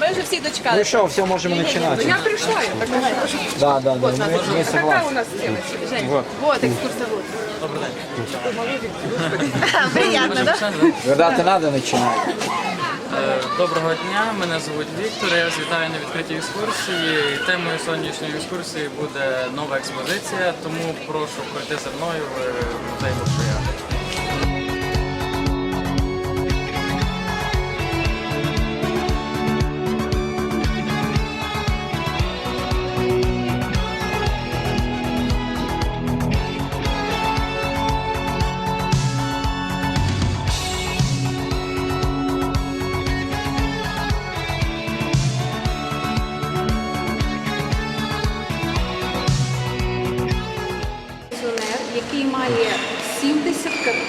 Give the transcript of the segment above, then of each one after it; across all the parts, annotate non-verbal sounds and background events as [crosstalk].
ми вже всі дочекали. Ну що, все, можемо починати. Я пришла, я так Да, да, да, ми, ми Какая у нас тема? Жень, вот екскурсовод. [laughs] Приятно, да? Видати треба починати. Е, Доброго дня, мене звуть Віктор. Я вас вітаю на відкритій екскурсії. Темою сьогоднішньої екскурсії буде нова експозиція, тому прошу пройти за мною в музей Бушуя.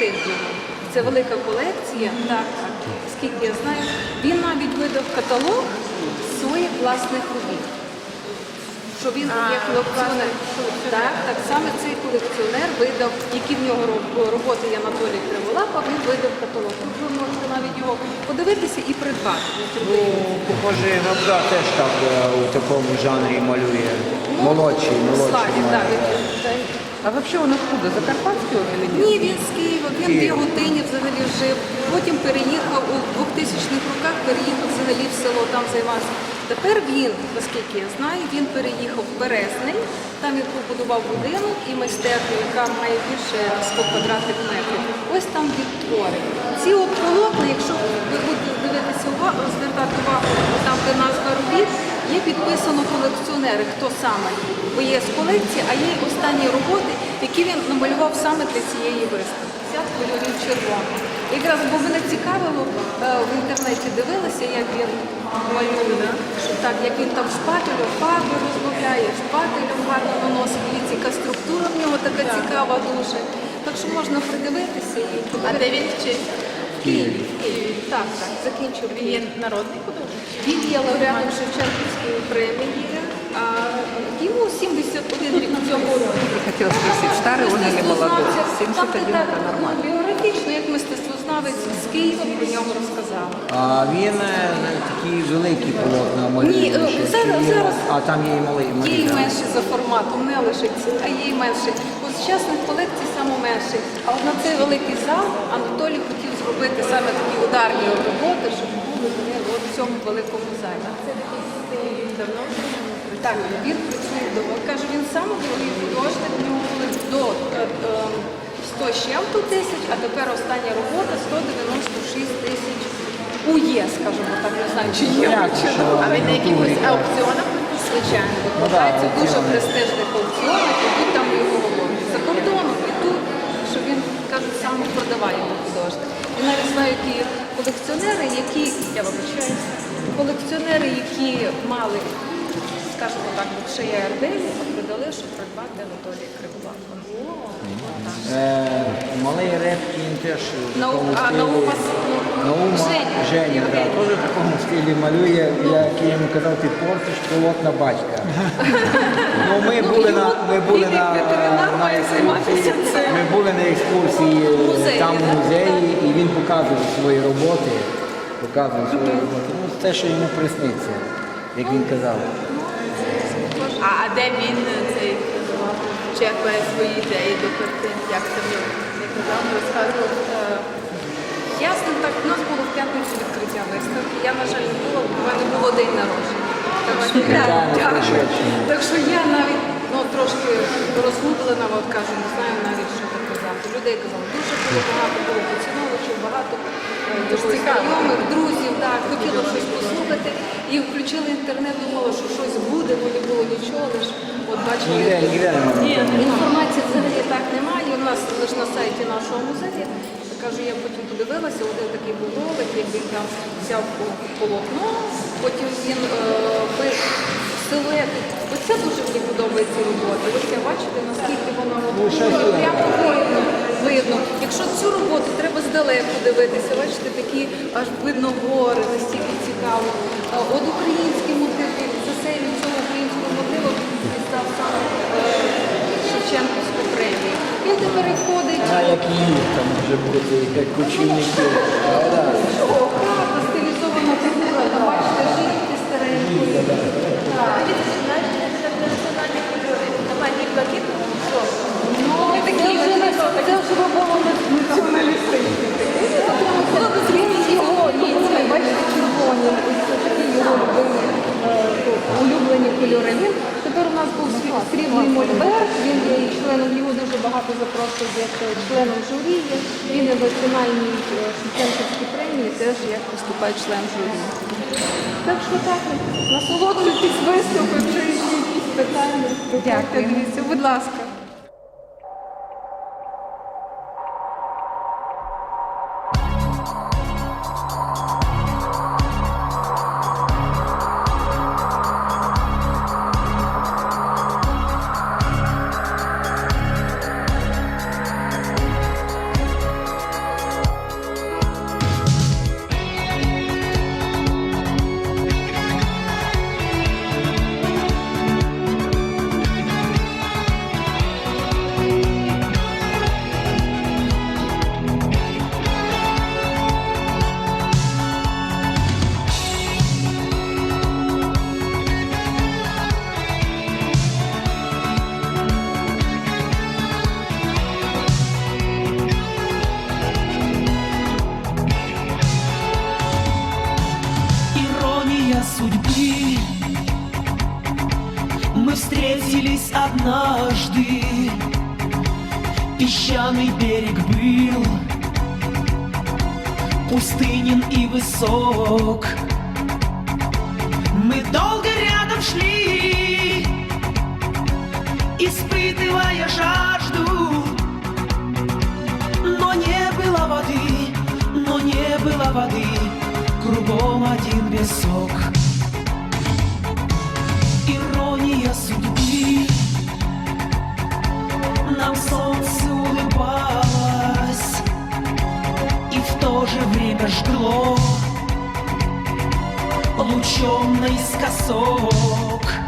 70 картин. Це велика колекція, так, так. Скільки я знаю, він навіть видав каталог своїх власних робіт. Що він є колекціонер. Так, так саме цей колекціонер видав, які в нього роботи є Анатолій Криволапа, він видав каталог. Тобто Ви можете навіть його подивитися і придбати. Ну, похоже, Габда теж так е, у такому жанрі малює. Молодший, молодший. Славі, так. він- А вообще он откуда? Закарпатский он или нет? Ні, він з Києва, він в Яготині взагалі жив. Потім переїхав у 2000-х роках, переїхав взагалі в село, там займався. Тепер він, наскільки я знаю, він переїхав в Березний, там він побудував будинок і майстерню, яка має більше 100 квадратних метрів. Ось там відтвори. Ці от полотна, якщо ви будете дивитися увагу, звертати увагу, там де назва робіт, є підписано колекціонери, хто саме. Бо є з колекції, а є й останні роботи, які він намалював саме для цієї виставки. 50 кольорів червоного. Якраз бо мене цікавило, е, в інтернеті дивилася, як він малює, що так, як він там шпателем фарби розмовляє, шпателем гарно наносить. Дивіться, яка структура в нього така цікава дуже. Так що можна придивитися і А де він вчить? в Києві. в Києві. Так, так, закінчив Він є народний художник? Він є лауреатом Шевченківської премії, йому 71 рік цього року. Спросить, старый он или молодой? Мистецтвознавця, 71 так, это так, нормально. Біографічно, як мистецтвознавець з Києва про нього розказав. А він е, такі великі полотна малює. Ні, е, зараз- зараз А там є і малий. Є і да. менші за форматом, не лише ці, а є і менші. У сучасних колекцій саме менший. А от на цей великий зал Анатолій хотів зробити саме такі ударні роботи, щоб були вони в цьому великому залі. Це такий стиль давно. Так, він працює довго. Каже, він сам великий художник, в нього були до е, е, 100 з чим-то тисяч, а тепер остання робота 196 тисяч. У є, скажімо так, не знаю, чи є. Чи? А він на якихось аукціонах? Звичайно, Ну, викладається в дуже престижних аукціонах, і тут там його роботи. За кордоном і тут, що він кажуть, саме продаває художник. І навіть знаю, які колекціонери, які, я вибачаюся, колекціонери, які мали, скажімо так, шия Арделі, продали, щоб придбати Анатолія Криволапа. Е, Малий Репкін теж в Нау- такому а, стилі. Наума, Наума Женя. Женя, да, теж в такому стилі малює. як Я йому казав, ти портиш полотна батька. [laughs] ну, ми Ну, були на його ми були на, ветеринар на має екскурсії. займатися цим. Ми були на екскурсії е, Музеї, там в музеї, і він показував свої роботи. Показував свої роботи. Ну, те, що йому присниться, як він казав. А, а де він е, цей черпає свої ідеї до картин? Як це в? Не казав, розказував. Е, Я ним так, у нас було в п'ятницю відкриття виставки. Я, на жаль, не була, бо в мене було день народження. Так що, я, дякую. так що я навіть ну, трошки розгублена, от кажу, не знаю навіть, що так казати. Людей казали, дуже було багато було поціновувачів, багато дуже знайомих, друзів, так, хотіла щось послухати. І включили інтернет, думала, що щось буде, бо не було нічого, лиш от бачили. Немає. Інформації взагалі так немає. У нас лише на сайті нашого музею. Кажу, я потім подивилася, один такий був ролик, як він там взяв по- полотно, потім він е, силуети. Оце дуже мені подобається робота. Ви це бачите, наскільки воно Ну, прямо видно. Видно. Якщо цю роботу треба здалеку дивитися, бачите, такі аж видно гори, настільки цікаво. От український мотив, за серію цього українського мотиву він став саме е, Шевченківську премію. Він тепер переходить. А як їх там може бути, як кочівники. Стилізована фігура, бачите, жидкість Юра. Він тепер у нас був сві- срібний мольберт, він є і членом, його дуже багато запрошують як е, членом журі. є. Він на національній Шевченківській премії, теж як виступає член журі. Так що так, насолоджуйтесь виступи, вже якісь питання. Дякую. Будь ласка. Судьбы. Мы встретились однажды. Песчаный берег был Пустынен и высок. Мы долго рядом шли Испытывая жажду. Но не было воды, но не было воды, кругом один песок. Время жгло лучом наискосок.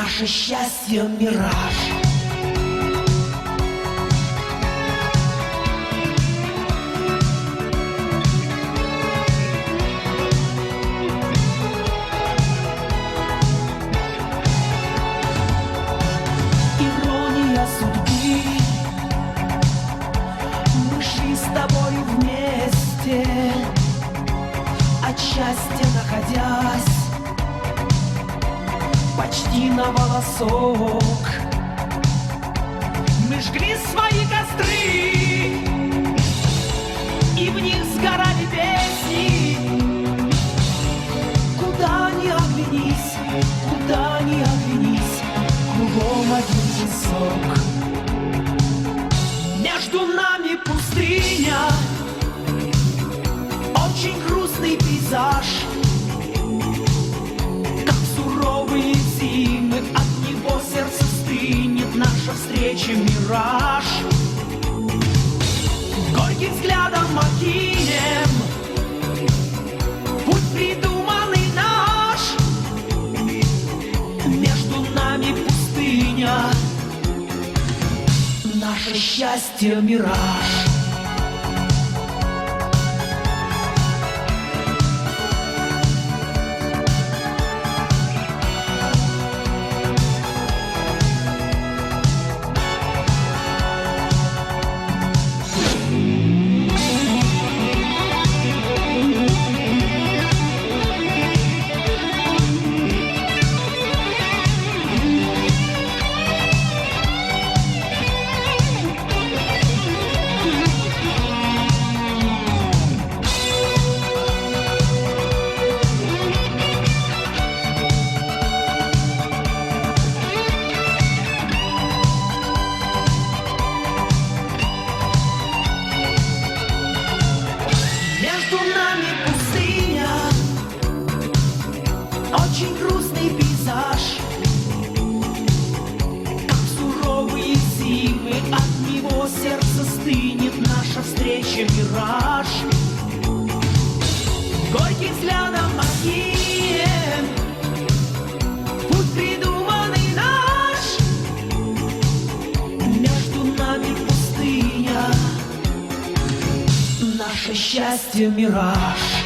Наше счастье мираж волосок Мы жгли свои костры мираж. Горьким взглядом окинем Путь придуманный наш. Между нами пустыня. Наше счастье мираж Наше счастье мираж